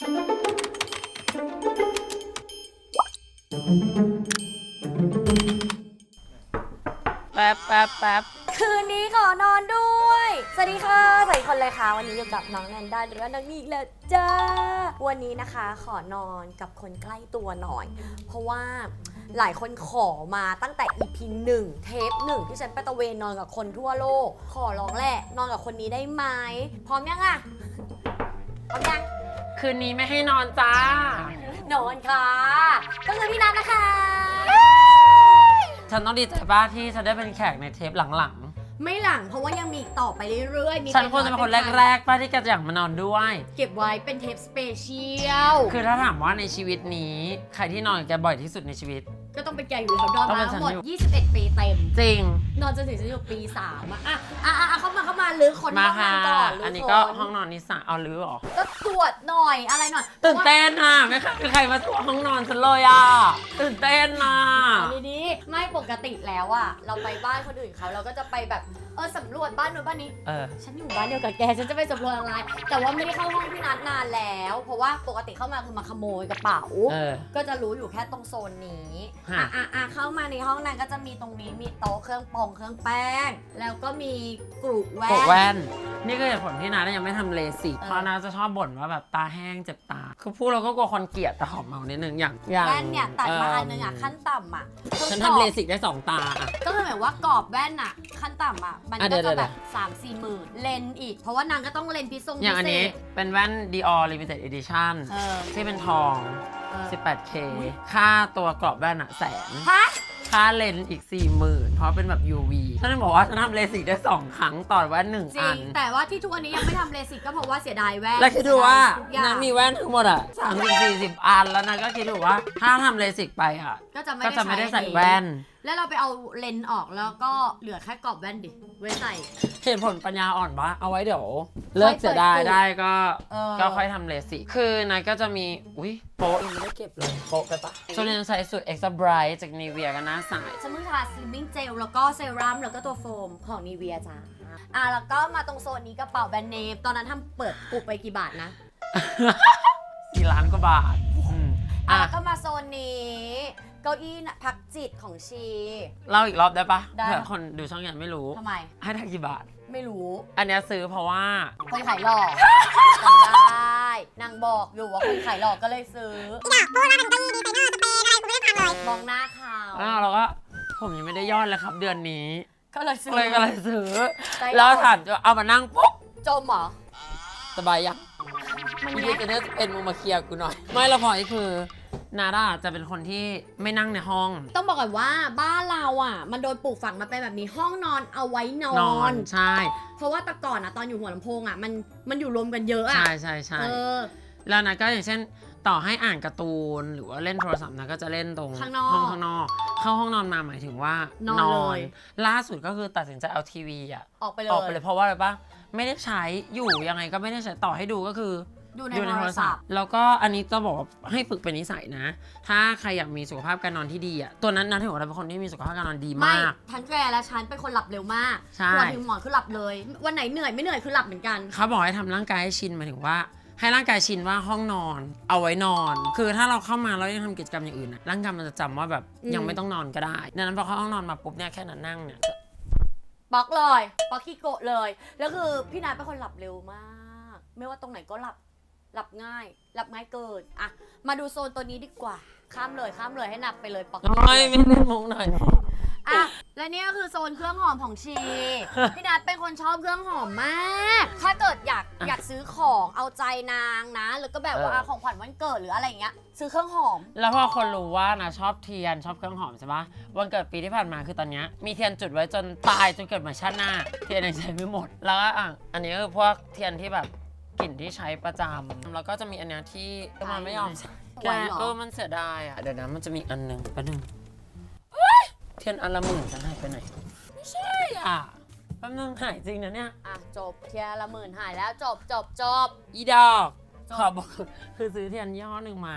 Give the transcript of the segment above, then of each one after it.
แป๊บแป๊บแป๊บคืนนี้ขอนอนด้วย สวัสดีค่ะสวัสดีคนเลยค่ะ วันนี้อยู่กับน้องแนนด้าหรือว่าน้องนิกแล้วจ้า วันนี้นะคะขอนอนกับคนใกล้ตัวหน่อย เพราะว่าหลายคนขอมาตั้งแต่ EP 1 เทป1 ที่ฉันไปตะเวนนอนกับคนทั่วโลก ขอร้องแหละ นอนกับคนนี้ได้ไหม พร้อมยังอะพร้อมยัง คืนนี้ไม่ให้นอนจ้า นอนค่ะ ก็คือพี่นัทนะคะ ฉันต้องดีใจบ้าที่ฉันได้เป็นแขกในเทปหลังไม่หลังเพราะว่ายังมีอีกต่อไปเรื่อยๆ มีๆ ฉันควรจะเป็นคนแรกๆป้าที่แกจะอยากมานอนด้วยเก็บไว้เป็นเทปสเปเชียล คือถ้าถามว่าในชีวิตนี้ ใครที่นอนกับแกบ่อยที่สุดในชีวิต ก็ต้องเป็นแกอยู่แล้วนอนต้องเป็มานฉัทั้นงหมดอยู่21 ปีเต็ม จริง นอนจนถึงฉันอยู่ปี3อะอะอะอะอะเข้ามาเข้ามาลื้อคนมาห้องค่ะนั้นก่อนลื้อันนี้คก็ห้องนอนนิสาเอาลือเหรอก็ตรวจหน่อยอะไรหน่อยตื่นเต้นอะไม่เคยมีใครมาทัวร์ห้องนอนฉันเลยอะตื่นเต้นอะเอาดีๆไม่ปกติแล้วอะเราไปบ้านคนอื่นเขาเราก็จะไปแบบเออสำรวจบ้านนู้นบ้านนี้ เออ ฉันอยู่บ้านเดียวกับแก ฉันจะไปสำรวจอะไร แต่ว่าไม่ได้เข้าห้องพี่นัทนานแล้ว เพราะว่าปกติเข้ามาคือมาขโมยกระเป๋า เออ ก็จะรู้อยู่แค่ตรงโซนนี้ฮะ อะอะอะเข้ามาในห้องนั้นก็จะมีตรงนี้มีโต๊ะเครื่องปองเครื่องแป้ง แล้วก็มีกรุแว่ปกนแว่น นี่คือเหตุผลที่นายังไม่ทำเลสิกเออ เพราะนาจะชอบบ่นว่าแบบตาแห้งเจ็บตา คือพูดเราก็กลัวคนเกลียดแต่หอมเมานิดนึงอย่างอย่างแว่นเนี่ยตัดมาอันนึงอะเขั้นต่ำอะฉันคือกรอบทำเลสิกได้สองตาอะ ก็คือหมายว่ากรอบแว่นอะขั้นต่ำอะมันอะเดี๋ก็ยวจะเดี๋แบยวบสามสี่หมื่นเลนส์อีก เพราะว่านางก็ต้องเลนส์พิซซงอย่างอันพิเศนี้ษเป็นแว่น Dior Limited Edition เออ ที่เป็นทองเออ 18K ค่าตัวกรอบแว่นอะแสน ฮะ ค่าเลนส์อีก 40,000 เพราะเป็นแบบ UV ฉันบอกว่าฉันทำเลสิกได้ 2 ครั้งต่อแว่นหนึ่งจริอัง น แต่ว่าที่ทุกวันนี้ยังไม่ทำเลสิกก็เพราะว่าเสียดายแว่นแล้วคิดดูว่าทุกอย่านางงมีแว่นทั้งหมดอะสามสิบสี่สิบอันแล้วนางก็คิดดูว่าถ้าทำเลสิกไปอะ ก็จะไม่ก็ได้จะไม่ได้ใช้ใส่อันนี้แว่น แล้วเราไปเอาเลนส์ออกแล้วก็เหลือแค่กรอบแว่นดิไว้ใส่ เหตุผลปัญญาอ่อนปะเอาไว้เดี๋ยว เลิกเสียดายได้ก็เออ ก็ค่อยทำเลสิกคือนายก็จะมี อุ้ยโป๊ะยังไม่ได้เก็บเลย โป๊ะไปปะโซเลียนใส่สูตร Extra Bright จากนีเวียกันหน้าใส ฉันเพิ่งทาสลิมมิ่งเจลแล้วก็เซรั่มแล้วก็ตัวโฟมของนีเวียจ้าอะแล้วก็มาตรงโซนนี้กระเป๋าแบรนด์เนมตอนนั้นทำเปิดปุกไปกี่บาทนะสี่ล้านกว่าบาทอืมอะอะแล้วก็มาโซนนี้เก้าอี้น่ะพักจิตของชี เล่าอีกรอบได้ปะได้ เผื่อคนดูช่องยันไม่รู้ ทำไม ให้ทักกี่บาท ไม่รู้อันเนี้ยซื้อเพราะว่า คนขายหลอกจำได้นางบอกอยู่ว่าคนขายหลอกก็เลยซื้ออยากพูดว่าเป็นเก้าอี้ดีไซเนอร์สเปรย์อะไรกูไม่ได้ทำเลยมองหน้าเขาอ้าวเราก็ ผมยังไม่ได้ยอดเลยครับ เดือนนี้ก็เลยซื้อเลยก็เลยซื้อใจอ่อน แล้วถามจะเอามานั่งปุ๊บจมเหรอ สบายยังมันพี่แยดีกเจเนอร์เป็นมึงมาเคลียร์กูหน่อย ไม่ละพอยคือนาดาจะเป็นคนที่ไม่นั่งในห้อง ต้องบอกก่อนว่าบ้านเราอะ มันโดนปลูกฝังมาเป็นแบบนี้ห้องนอนเอาไว้นอน นอนใช่เพราะว่าแต่ก่อนอะตอนอยู่หัวลำโพงอะมันมันอยู่รวมกันเยอะอะใช่ใช่ใช่เออ แล้วนะก็อย่างเช่น ต่อให้อ่านการ์ตูนหรือว่าเล่นโทรศัพท์นะก็จะเล่นตรงข้างนอกห้องข้างนอก เข้าห้องนอนมาหมายถึงว่านอนเลย ล่าสุดก็คือตัดสินใจเอาทีวีอะออกไปเลยออกไปเลยเพราะว่าอะไรปะไม่ได้ใช้อยู่ยังไงก็ไม่ได้ใช้ต่อให้ดูก็คือ ดูในดูในโทโทรรศัศัพพท์ท์ แล้วก็อันนี้จะบอกว่าให้ฝึกเป็นนิสัยนะ ถ้าใครอยากมีสุขภาพการนอนที่ดีอะ ตัวนั้นนะถือว่าเราเป็นคนที่มีสุขภาพการนอนดีไม่มาก ทั้งแกและฉันเป็นคนหลับเร็วมากใช่หัวถึงหมอนคือหลับเลย วันไหนเหนื่อยไม่เหนื่อยคือหลับเหมือนกัน เขาบอกให้ทำร่างกายให้ชินหมายถึงว่า ให้ร่างกายชินว่าห้องนอนเอาไว้นอน คือถ้าเราเข้ามาแล้วยังทำกิจกรรมอย่างอื่นอะร่างกายมันจะจำว่าแบบอืม ยังไม่ต้องนอนก็ได้ดังนั้นพอเข้าห้องนอนมาปุ๊บเนี่ยแค่นั้นนั่งเนี่ยบล็อกเลยบล็อกขี้โกะเลย แล้วคือพี่นายเป็นคนหลับเร็วมาก ไม่ว่าตรงไหนก็หลับ หลับง่าย หลับง่ายเกิน อะ มาดูโซนตัวนี้ดีกว่า ข้ามเลยข้ามเลยให้หนักไปเลยปอกไม่ไม่เล่นมุกหน่อย อะและเนี่ยก็คือโซนเครื่องหอมของชี พี่นัทเป็นคนชอบเครื่องหอมมาก ถ้าเกิดอยากอะอยากซื้อของเอาใจนางนะแล้วก็แบบว่าเออ ของขวัญวันเกิดหรืออะไรอย่างเงี้ย ซื้อเครื่องหอม แล้วพอคนรู้ว่านะชอบเทียนชอบเครื่องหอมใช่ปะวันเกิดปีที่ผ่านมาคือตอนเนี้ยมีเทียนจุดไว้จนตายจนเกิดมาชาติหน้า เทียนยังใช้ไม่หมด แล้วก็อะอันนี้ก็คือพวกเทียนที่แบบกลิ่นที่ใช้ประจำแล้วก็จะมีอันเนี้ยที่มันไม่ยอมใช้สแกวยเหรอ เออมันเสียดายอะเดี๋ยวนะมันจะมีอันหนึ่งแป๊บนึงเฮ้ย เทียนอันละหมื่นฉันหายไปไหน ไม่ใช่อะแป๊บนึงหายจริงนะเนี่ย อะจบเทียร์ละหมื่นหายแล้วจบจบจบ อีดอก จบ ขอบอกคือซื้อเทียนยี่ห้อหนึ่งมา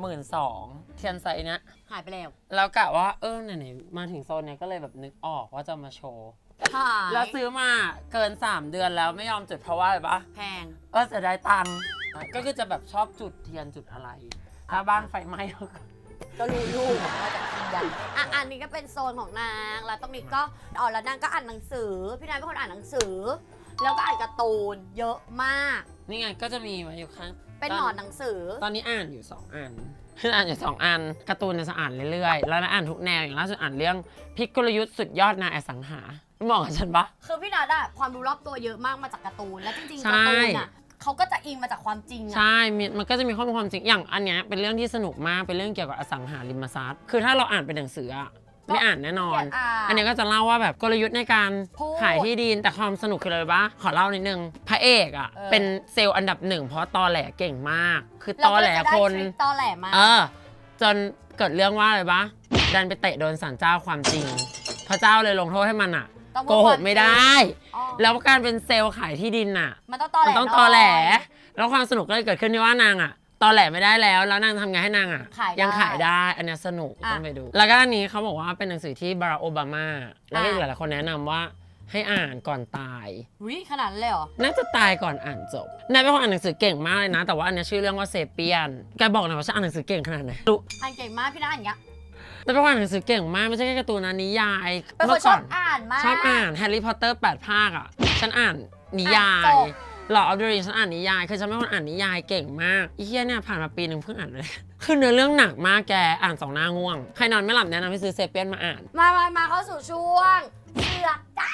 หมื่นสองเทียนไซส์เนี้ยหายไปแล้วแล้วกะว่าเออไหนๆมาถึงโซนเนี้ยก็เลยแบบนึกออกว่าจะมาโชว์ หายแล้วซื้อมาเกิน 3 เดือนแล้วไม่ยอมจุดเพราะว่าอะไรปะแพง เออเสียดายตังค์ก็คือจะแบบชอบจุดเทียนจุดอะไร ถ้าบ้านไฟไหม้ก็ ก็รู้ลูกว่าจะทำยังอะอันนี้ก็เป็นโซนของนาง แล้วตรงนี้ก็อ๋อแล้วนางก็อ่านหนังสือ พี่นายเป็นคนอ่านหนังสือ แล้วก็อ่านการ์ตูนเยอะมาก นี่ไงก็จะมีมาอยู่ข้างเป็นหนอนหนังสือ ตอนนี้อ่านอยู่ 2 อัน อ่านอยู่ 2 อันการ์ตูนเนี่ยจะอ่านเรื่อยๆ แล้วอ่านทุกแนวอย่างล่าสุดอ่านเรื่องพลิกกลยุทธ์สุดยอดนายอสังหาเหมาะกับฉันปะ คือพี่นัทอะความรู้รอบตัวเยอะมากมาจากการ์ตูน และจริงๆใช่ การ์ตูนอะ เขาก็จะอิงมาจากความจริงอะใช่มีมันก็จะมีข้อมูลความจริง อย่างอันเนี้ยเป็นเรื่องที่สนุกมาก เป็นเรื่องเกี่ยวกับอสังหาริมทรัพย์ คือถ้าเราอ่านเป็นหนังสืออะไม่อ่านแน่นอนเกลียดอ่านอันเนี้ยก็จะเล่าว่าแบบกลยุทธ์ในการพูดขายที่ดิน แต่ความสนุกคืออะไรปะขอเล่านิดนึง พระเอกอะเออ เป็นเซลล์อันดับหนึ่งเพราะตอแหลเก่งมาก คือเราตอก็แหเลลยจะได้คน ทริคตอแหลมา เออ จนเกิดเรื่องว่าอะไรปะดันไปเตะโดนศาลเจ้าความจริง พระเจ้าเลยลงโทษให้มันอะ ต้องโกพูหควากไม่ได้อ๋อแล้วการเป็นเซลล์ขายที่ดินน่ะ มันต้องตอแหลมันต้องหน่ยตอแหลแล้วความสนุกก็เลยเกิดขึ้นที่ว่านางอะตอแหลไม่ได้แล้ว แล้วนางทำไงให้นางอะขายได้ยังขายได้ อันเนี้ยสนุกอะต้องไปดู แล้วก็อันนี้เขาบอกว่าเป็นหนังสือที่บารักโอบามา แล้วก็อีกหอะ ลายๆคนแนะนำว่าให้อ่านก่อนตาย วิขนาดนั้นเลยเหรอ น่าจะตายก่อนอ่านจบนายเป็นคนอ่านหนังสือเก่งมากเลยนะ แต่ว่าอันเนี้ยชื่อเรื่องว่าเซเปียนแกบอกหน่อยว่าฉันอ่านหนังสือเก่งขนาดไหนรู้ อ่านเก่งมากพี่นัทอย่างเงี้ย นายเป็นคนอ่านหนังสือเก่งมากไม่ใช่แค่การ์ตูนนะนิยายเป็นคนเมื่อชก่ออบนอ่านมากชอบอ่านแฮร์รี่พอตเตอร์แปดภาคอะฉันอ่านนิยาอ่านยจบหลอดออฟเดอะริงฉันอ่านนิยายคือฉันเป็นคนอ่านนิยายเก่งมากอีเฮียเนี่ยผ่านมาปีหนึ่งเพิ่งอ่านเลยคือเนื้อเรื่องหนักมากแกอ่านสองหน้าง่วงใครนอนไม่หลับแนะนำให้ซื้อเซเปียนมาอ่าน มามามาเข้าสู่ช่วงเสือกจ้า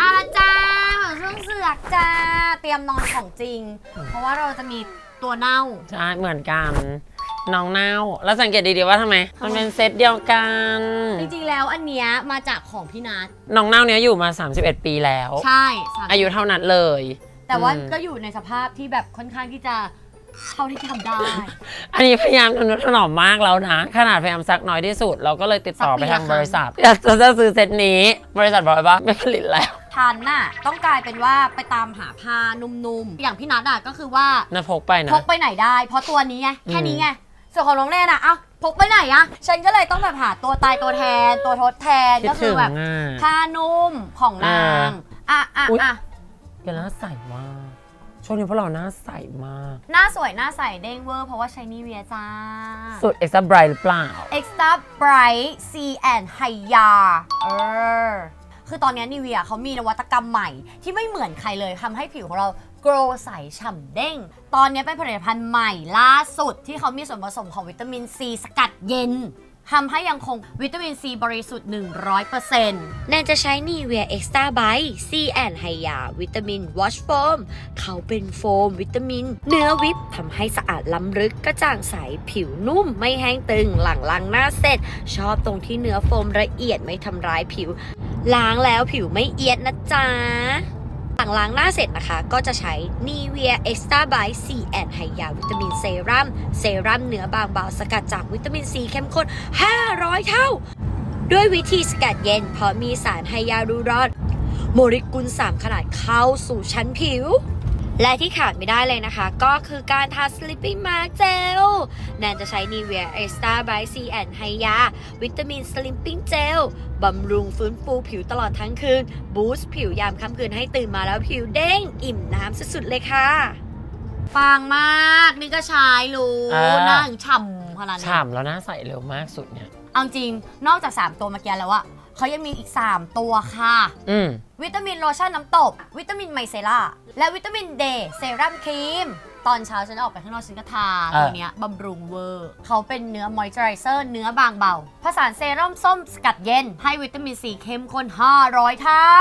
อาจ้าช่วงเสือกจ้าเตรียมนอนของจริง เพราะว่าเราจะมี ตัวเน่า ใช่เหมือนกัน น้องเน่า แล้วสังเกตดีๆว่าทำไม มันเป็นเซตเดียวกัน จริงๆแล้วอันเนี้ยมาจากของพี่นัทน้องเน่าเนี้ยอยู่มา 31 ปีแล้ว ใช่สมอายุเท่านั้นเลย แต่ว่าอืม ก็อยู่ในสภาพที่แบบค่อนข้างที่จะเท่าที่ทำได้ อันนี้พยายามทนุถนอมมากแล้วนะ ขนาดพยายามซักน้อยที่สุด เราก็เลยติดต่อไปทางบริษัทอยากจะซื้อเซตนี้ บริษัทบอกว่าไม่ผลิตแล้ว ทันน่ะต้องกลายเป็นว่าไปตามหาผ้านุ่มๆ อย่างพี่นัทอะก็คือว่านะพกไปนะ พกไปไหนได้ เพราะตัวนี้ไงแค่อืมนี้ไงส่วนของน้องแนนอะเอ้าพกไปไหนอะฉันก็เลยต้องแบบหาตัวตายตัวแทน ตัวทดแทนคิดก็คืถึองแบบอะ ผ้านุ่มของนางอะอะอุ๊ย อะแกหน้าใสมาก ช่วงนี้พวกเราหน้าใสมาก หน้าสวยหน้าใสเด้งเวอร์เพราะว่าใช้นีเวียจ้า สุดเอ็กซ์ไบรท์หรือเปล่า Extra Bright C and Hya เออ คือตอนนี้นิเวียเขามีนวัตกรรมใหม่ที่ไม่เหมือนใครเลยทำให้ผิวของเรา glow ใสฉ่ำเด้ง ตอนนี้เป็นผลิตภัณฑ์ใหม่ล่าสุดที่เขามีส่วนผสมของวิตามินซีสกัดเย็น ทำให้ยังคงวิตามินซีบริสุทธิ์ 100%แนนจะใช้ Nivea Extra Bite C and Hya วิตามิน Wash Foam เขาเป็นโฟม วิตามิน เนื้อวิปทำให้สะอาดล้ำลึกกระจ่างใส ผิวนุ่มไม่แห้งตึงหลังล้างหน้าเสร็จ ชอบตรงที่เนื้อโฟมละเอียดไม่ทำร้ายผิว ล้างแล้วผิวไม่เอียดนะจ๊ะ หลังล้างหน้าเสร็จนะคะ ก็จะใช้ Nivea Extra Bite C and Hya วิตามินเซรั่มเซรั่มเนื้อบางเบาสกัดจากวิตามินซีเข้มข้น 500 เท่า ด้วยวิธีสกัดเย็นเพราะมีสารไฮยาลูรอนโมเลกุล 3 ขนาดเข้าสู่ชั้นผิว และที่ขาดไม่ได้เลยนะคะ ก็คือการทา Sleeping Mask Gel แนนจะใช้ Nivea Extra by C and Hya วิตามิน Sleeping Gel บำรุงฟื้นฟูผิวตลอดทั้งคืน บูสต์ผิวยามค่ำคืนให้ตื่นมาแล้วผิวเด้ง อิ่มน้ำสุดๆเลยค่ะปังมาก นี่ก็ใช้รู้อ่า หน้าถึงฉ่ำขนาดนี้ฉ่ำแล้วหน้าใสเร็วมากสุดเนี่ย เอาจริง นอกจาก 3 ตัวเมื่อกี้แล้วอะ เขายังมีอีก 3 ตัวค่ะ อืม วิตามินโลชั่นน้ำตกวิตามินไมเซล่า และวิตามินเดย์เซรั่มครีม ตอนเช้าฉันออกไปข้างนอกฉันก็ทาเออ ตัวเนี้ยบำรุงเวอร์ เขาเป็นเนื้อมอยเจอไรเซอร์เนื้อบางเบา ผสานเซรั่มส้มสกัดเย็น ให้วิตามินซีเข้มข้น 500 เท่า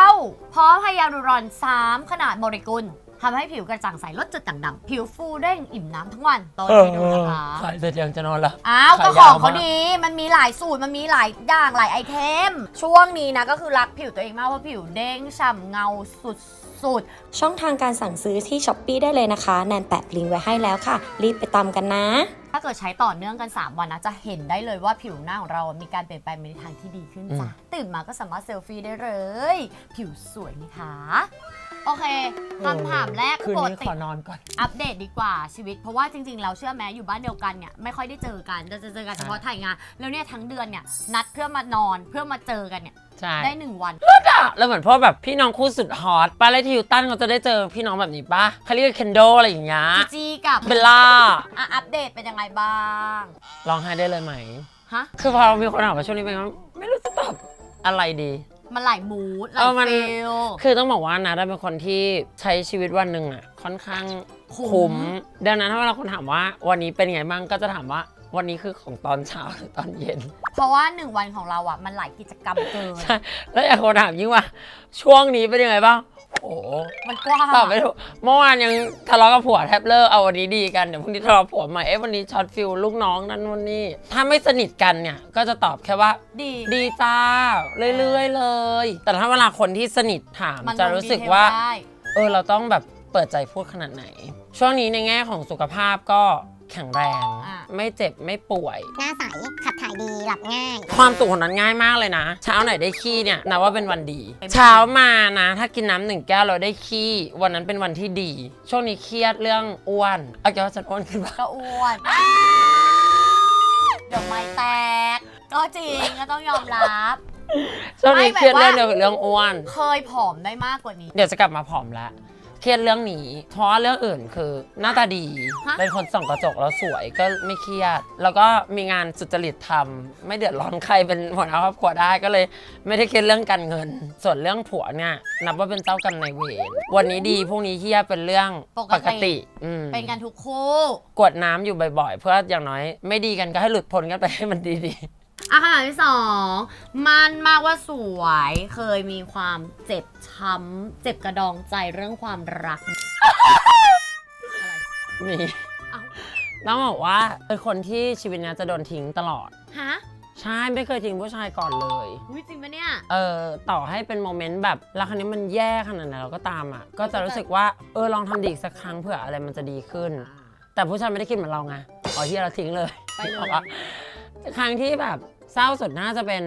พร้อมไฮยาลูรอน 3 ขนาดโมเลกุล ทำให้ผิวกระจ่างใสลดจุดด่างดำผิวฟูเด้งอิ่มน้ำทั้งวันตอนนี้ดูนะคะขายเสร็จยังจะนอนละ อ้าวขาก็ยขยาอวงเขามากดีมันมีหลายสูตรมันมีหลายอย่างหลายไอเทม ช่วงนี้นะก็คือรักผิวตัวเองมากเพราะผิวเด้งฉ่ำเงาสุดช่องทางการสั่งซื้อที่ s h อ p e e ได้เลยนะคะ แนนแปะลิงก์ไว้ให้แล้วค่ะ รีบไปตามกันนะๆถ้าเกิดใช้ต่อเนื่องกัน 3 วันนะ จะเห็นได้เลยว่าผิวหน้าของเรา มีการเปลี่ยนแปลงไปในทางที่ดีขึ้นจ้ะตื่นมาก็สามารถเซลฟี่ได้เลย ผิวสวยนะคะ โอเคคำถามแรกคืนปกนี้ติขอนอนก่อน อัปเดตดีกว่าชีวิต เพราะว่าจริงๆ เราเชื่อแม้อยู่บ้านเดียวกันเนี่ยไม่ค่อยได้เจอกันจะจะเจอกันเฉพาะถ่ายงาน แล้วเนี่ยทั้งเดือนเนี่ยนัดเพื่อมานอนเพื่อมาเจอกันเนี่ยใช่ได้หนึ่งวัน แล้วเหมือนพวกแบบพี่น้องคู่สุดฮอตปาเลทิวตันเขาจะได้เจอพี่น้องแบบนี้ปะเขาเรียกเคนโดอะไรอย่างเงี้ยจีจีกับเบลล่าอะอัปเดตเป็นยังไงบ้างร้องไห้ได้เลยไหม ฮะคือพอมีคนถามว่าช่วงนี้เป็นไงไม่รู้จะตอบอะไรดี มันหลายมูดหลาเอยอมันฟิลคือต้องบอกว่านะได้เป็นคนที่ใช้ชีวิตวันหนึ่งอะค่อนข้างคุ้มคุ้มดังนั้นถ้าเวลาคนถามว่าวันนี้เป็นไงบ้างก็จะถามว่าวันนี้คือของตอนเช้าหรือตอนเย็น เพราะว่าหนึ่งวันของเราอะมันหลายกิจกรรมเกิน ใช่ แล้วอยากคนถามยิ่งว่า ช่วงนี้เป็นยังไงบ้าง โอ้โหมันกว้างตอบไม่ถูกเมื่อวานยังทะเลาะกับผัวแทบเลิกเอาวันนี้ดีกันเดี๋ยวพรุ่งนี้ทะเลาะกับผัวใหม่เอ๊ะวันนี้ช็อตฟิลลูกน้องนั่นวันนี้ ถ้าไม่สนิทกันเนี่ย ก็จะตอบแค่ว่า ดีดีจ้าเรื่อยๆเลย แต่ถ้าเวลาคนที่สนิทถามมันจะลงรู้สึกดีเทลว่าได้เออเราต้องแบบเปิดใจพูดขนาดไหน ช่วงนี้ในแง่ของสุขภาพก็ แข็งแรง อะไม่เจ็บไม่ป่วย หน้าใส ขับถ่ายดี หลับง่าย ความสุขของนั้นง่ายมากเลยนะ เช้าไหนได้ขี้เนี่ยนับว่าเป็นวันดี เช้ามานะ ถ้ากินน้ำหนึ่งแก้วเราได้ขี้ วันนั้นเป็นวันที่ดี ช่วงนี้เครียดเรื่องอ้วนเอาแกว่าฉันอ้วนขึ้นปะก็อ้วน เดี๋ยวไม่แตก ก็จริงก็ต้องยอมรับ ช่วงนี้ไม่เครียดแบบว่าเรื่องเดียวกับเรื่องอ้วน เคยผอมได้มากกว่านี้ เดี๋ยวจะกลับมาผอมแล้ว เครียดเรื่องนี้ เพราะว่าเรื่องอื่นคือหน้าตาดี ฮะ เป็นคนส่องกระจกแล้วสวยก็ไม่เครียด แล้วก็มีงานสุจริตทำไม่เดือดร้อนใครเป็นหัวหน้าครอบครัวได้ก็เลยไม่ได้เครียดเรื่องการเงิน ส่วนเรื่องผัวเนี่ยนับว่าเป็นเจ้ากรรมนายเวรวันนี้ดีพรุ่งนี้เครียดเป็นเรื่องปปกกติติอืม เป็นกันทุกคู่ กวดน้ำอยู่บ่อยๆ เพื่ออย่างน้อยไม่ดีกันก็ให้หลุดพ้นกันไปให้มันดี อะคำถามที่สองมันมากว่าสวยเคยมีความเจ็บช้ำเจ็บกระดองใจเรื่องความรักๆนี่เอ้าต้องบอกว่าเป็นคนที่ชีวิตเนี้ยจะโดนทิ้งตลอด ฮะใช่ไม่เคยทิ้งผู้ชายก่อนเลย อุ๊ยจริงปะเนี่ย เออต่อให้เป็นโมเมนต์แบบแล้วครั้นี้มันแย่ขนาดไหนเราก็ตามอะ ก็จะรู้สึกว่าเออลองทำดีอีกสักครั้งเผื่ออะไรมันจะดีขึ้น แต่ผู้ชายไม่ได้คิดเหมือนเราไงอ๋อที่เราทิ้งเลยไปเลย บอกว่า ครั้งที่แบบเศร้าสุดน่าจะเป็น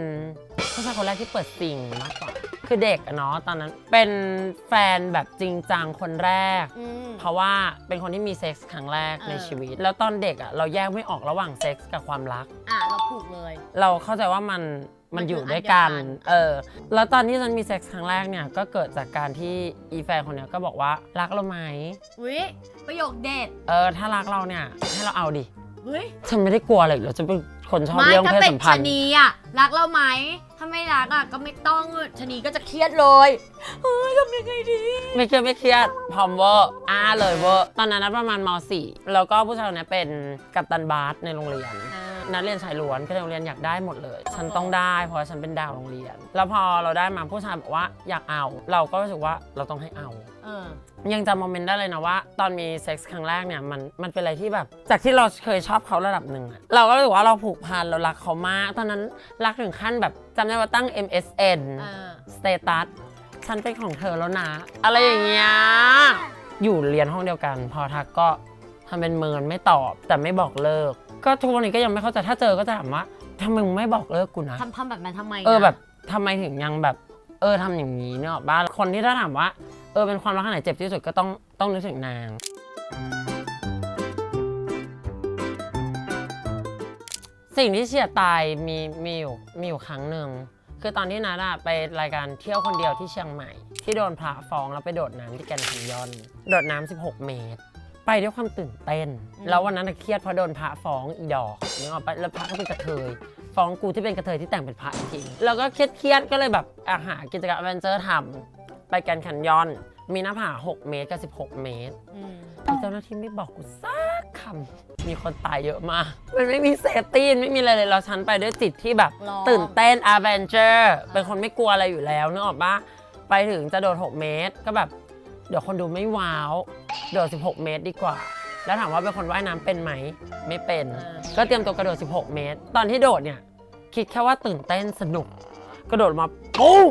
ผู้ชายคนแรกที่เปิดซิงมากกว่า คือเด็กอะเนาะตอนนั้นเป็นแฟนแบบจริงจังคนแรก อืม เพราะว่าเป็นคนที่มีเซ็กส์ครั้งแรกในเออ ชีวิต แล้วตอนเด็กอะเราแยกไม่ออกระหว่างเซ็กส์กับความรัก อะ เราผูกเลย เราเข้าใจว่ามันมันมันอยู่คือด้วยกันอันเดียวกัน เออ แล้วตอนที่ฉันมีเซ็กส์ครั้งแรกเนี่ย ก็เกิดจากการที่อีแฟนคนเนี้ยก็บอกว่ารักเราไหม อุ้ยประโยคเด็ดเออ ถ้ารักเราเนี่ย ให้เราเอาดิเฮ้ย ฉันไม่ได้กลัวอะไรอยู่แล้วฉันเป็น คนชอบไม่เรื่องถ้าเพศเป็นสัมพัชะนธ์ นีอะรักเราไหมถ้าไม่รักอะก็ไม่ต้องชะนีก็จะเครียดเลยเฮ้ยทำยังไงดี ไม่เครียดไม่เครียดพร้อมเวอร์อ้าเลยเวอร์ตอนนั้นนะประมาณม .4 แล้วก็ผู้ชายคนเนี้ยเป็นกัปตันบาสในโรงเรียน นักเรียนชายล้วนก็ในโรงเรียนอยากได้หมดเลย ฉันต้องได้ เพราะฉันเป็นดาวโรงเรียน แล้วพอเราได้มาผู้ชายบอกว่าอยากเอา เราก็รู้สึกว่าเราต้องให้เอา เออ ยังจำโมเมนต์ได้เลยนะว่า ตอนมีเซ็กส์ครั้งแรกเนี่ยมันมันเป็นอะไรที่แบบ จากที่เราเคยชอบเขาระดับหนึ่งอะเราก็รู้สึกว่าเราผูกพันเรารักเขามาก ตอนนั้นรักถึงขั้นแบบจำได้ว่าตั้ง MSN เออสเตตัสฉันเป็นของเธอแล้วนะ อะไรอย่างเงี้ย อยู่เรียนห้องเดียวกัน พอทักก็ทำเป็นเมินไม่ตอบแต่ไม่บอกเลิก ก็ทุกวันนี้ก็ยังไม่เข้าใจถ้าเจอก็จะถามว่าทำไมมึงไม่บอกเลิกกูนะ ทำทำแบบนั้นทำไมนะเออแบบทำไมถึงยังแบบ เออทำอย่างนี้เนี่ยบ้านคนที่ถ้าถามว่า เออเป็นความรักขนาดไหนเจ็บที่สุดก็ต้องต้องนึกถึงนาง สิ่งที่เฉียดตายมีมีอยู่มีอยู่ครั้งหนึ่งคือตอนที่นัดอะไปรายการเที่ยวคนเดียวที่เชียงใหม่ ที่โดนพระฟ้องแล้วไปโดดน้ำที่แกรนด์แคนยอน โดดน้ำ16 เมตร ไปด้วยความตื่นเต้น แล้ววันนั้นอะเครียดเพราะโดนพระฟ้องอีดอกนึกออกปะแล้วพระก็เป็นกระเทย ฟ้องกูที่เป็นกระเทยที่แต่งเป็นพระอีกทีแล้วก็เครียดเครียดๆก็เลยแบบอาหากิจกรรมแอดเวนเจอร์ทำไปแกรนด์แคนยอน มีหน้าผา 6 เมตรกับ16 เมตร อืมมีเจ้าหน้าที่ไม่บอกกูสักคำ มีคนตายเยอะมาก มันไม่มีเซฟตี้ไม่มีอะไรเลย เราฉันไปด้วยจิตที่แบบ ลอง ตื่นเต้นอาร์เวนเจอร์ เป็นคนไม่กลัวอะไรอยู่แล้วนึกออกปะไปถึงจะโดด 6 เมตร ก็แบบ เดี๋ยวคนดูไม่ว้าวโดด16 เมตรดีกว่า แล้วถามว่าเป็นคนว่ายน้ำเป็นไหม ไม่เป็นเออก็เตรียมตัวกระโดด 16 เมตร ตอนที่โดดเนี่ย คิดแค่ว่าตื่นเต้นสนุก กระโดดมาปุ้ง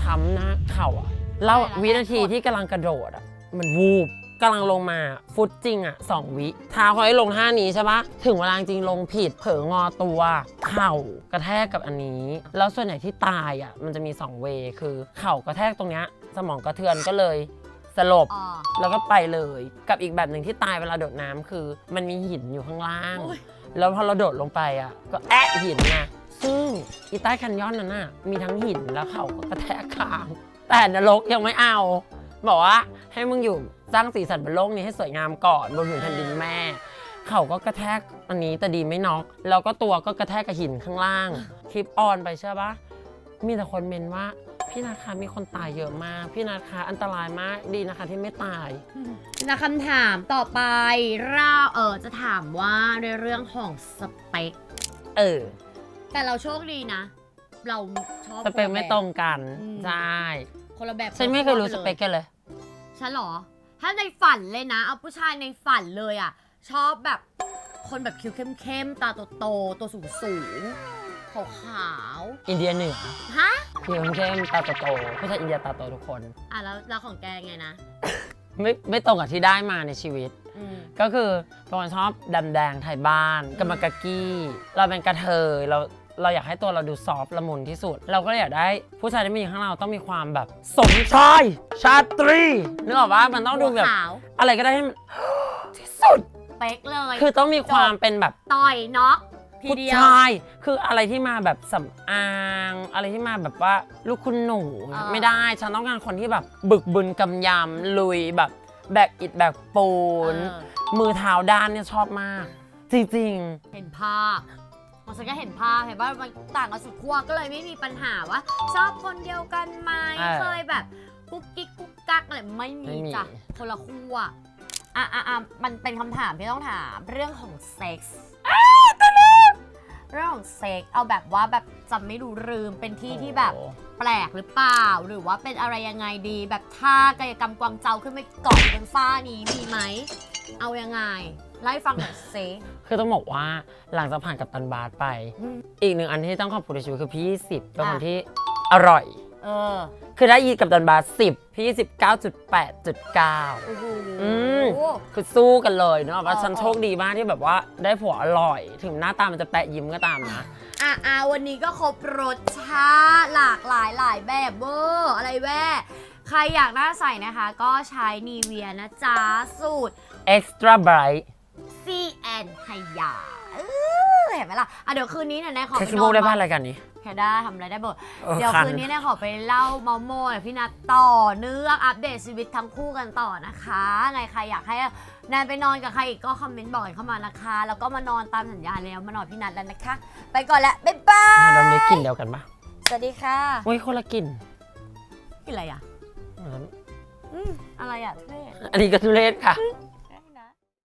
ช้ำหน้าเข่าอะแล้ววินาทีที่กำลังกระโดดอะมันวูบกำลังลงมาฟุตจริงอะสองวิเท้าเขาให้ลงท่านี้ใช่ปะถึงเวลาจริงลงผิดเผลองอตัว เข่ากระแทกกับอันนี้ แล้วส่วนใหญ่ที่ตายอะมันจะมี2เวย์คือ เข่ากระแทกตรงเนี้ยสมองกระเทือนก็เลย สลบ อ๋อ แล้วก็ไปเลย กับอีกแบบหนึ่งที่ตายเวลาโดดน้ำคือ มันมีหินอยู่ข้างล่าง โอ้ย แล้วพอเราโดดลงไปอะ ก็แอะหินไงซึ่งอีใต้แคันยอนนั้นน่ะมีทั้งหินแล้วเขาก็กระแทกคางแต่นรกยังไม่เอา บอกว่าให้มึงอยู่สร้างสีสันบนโลกนี้ให้สวยงามก่อนบนผืนแผ่นดินแม่ เขาก็กระแทกอันนี้แต่ดีไม่น็อกแล้วก็ตัวก็กระแทกกับหินข้างล่าง คลิปออนไปใช่ปะมีแต่คนเมนว่า พี่นาคามีคนตายเยอะมาก พี่นาคาอันตรายมากดีนะคะที่ไม่ตาย นะคำถามต่อไปเราเออจะถามว่าในเรื่องของสเปค เออแต่เราโชคดีนะ เราชอบสเปคไม่ตรงกันอืม ใช่คนละแบบฉันไม่เคยรู้สเปคกันเลย ฉันเหรอ ถ้าในฝันเลยนะ เอาผู้ชายในฝันเลยอะ ชอบแบบคนแบบคิ้วเข้มๆ ตาโตๆตัวสูงๆ ขาวอินเดียเหนือๆ ฮะ ผิวเข้มๆตาโตๆผู้ชายอินเดียตาโตทุกคน อะแล้วแล้วของแกไงนะ ไม่ไม่ตรงกับที่ได้มาในชีวิต อืม ก็คือเป็นคนชอบดำแดงไทยบ้านกำมะกะกี้ เราเป็นกระเทยเราเราอยากให้ตัวเราดูซอฟต์ละมุนที่สุด เราก็เลยอยากได้ผู้ชายที่มาอยู่ข้างเราต้องมีความแบบ สมชาย ชาตรีนึกออกว่ามันต้องดูแบบ หัวขาว อะไรก็ได้ให้มัน ที่สุด เป๊กเลย คือต้องมีความเป็นแบบ ต่อยน็อก ทีผู้เดียวชายคืออะไรที่มาแบบสำอาง อะไรที่มาแบบว่าลูกคุณหนูอ่า ไม่ได้ ฉันต้องการคนที่แบบบึกบึนกำยำลุยแบบแบกอิดแบกปูน เออมือเท้าด้านเนี่ยชอบมาก จริงเห็นภาพของฉันก็เห็นภาพเห็นว่ามันต่างกันสุดขั้วก็เลยไม่มีปัญหาว่า ชอบคนเดียวกันไหมเออเคยแบบกุ๊กกิ๊กกุ๊กกักอะไรไม่มีไม่มี จ้ะคนละขั้วอะอะอะมันเป็นคำถามที่ต้องถามเรื่องของเซ็กส์ เรื่องของเซ็กส์เอาแบบว่าแบบจำไม่รู้ลืมเป็นๆที่ที่แบบโอ้แปลกหรือเปล่า หรือว่าเป็นอะไรยังไงดี แบบท่ากายกรรมกวางเจาขึ้นไปเกาะบนฟ้านี้มีไหมเอายังไงไล่าให้ฟังหน่อยเซคือต้องบอกว่าหลังจากผ่านกับตันบาสไป อืมอีกหนึ่งอันที่ต้องขอบคุณในชีวิตคือพี่สิบเป็นคนอะ ที่อร่อย เออคือได้ยีกับตันบาสสิบพี่สิบเก้าจุดแปดจุดเก้าโอ้โหอืมคือสู้กันเลยเนาะว่าเออฉันโชคดีมากที่แบบว่าได้ผัวอร่อย ถึงหน้าตามันจะแปะยิ้มก็ตามนะอะอะวันนี้ก็ครบรสชาติหลากหลายหลายแบบเวอร์อะไรแว่ใครอยากหน้าใสนะคะ ก็ใช้นีเวียนะจ๊ะ สูตร extra bright CN ไฮยาเออเห็นไหมล่ะอะเดี๋ยวคืนนี้เนี่ยแนายขอเทไปสนโมอนได้บ้าบ้านนรายการนี้ แค่ได้ทำอะไรได้หมดเออเดี๋ยวคัน คืนนี้เนี่ยขอไปเล่าเมาโม่กับพี่นัทต่อเนื่องอัปเดตชีวิตทั้งคู่กันต่อนะคะไงใครอยากให้แนนไปนอนกับใครอีกก็คอมเมนต์บอกกันเข้ามานะคะ แล้วก็มานอนตามสัญญาแล้วมานอนพี่นัทแล้วนะคะ ไปก่อนแล้วบ๊ายบาย เราได้กลิ่นเดียวกันปะสวัสดีค่ะอุ้ยคนละกลิ่นกินอะไรอะอืมอะไรอะทุเรศ อันนี้ก็ทุเรศค่ะอืม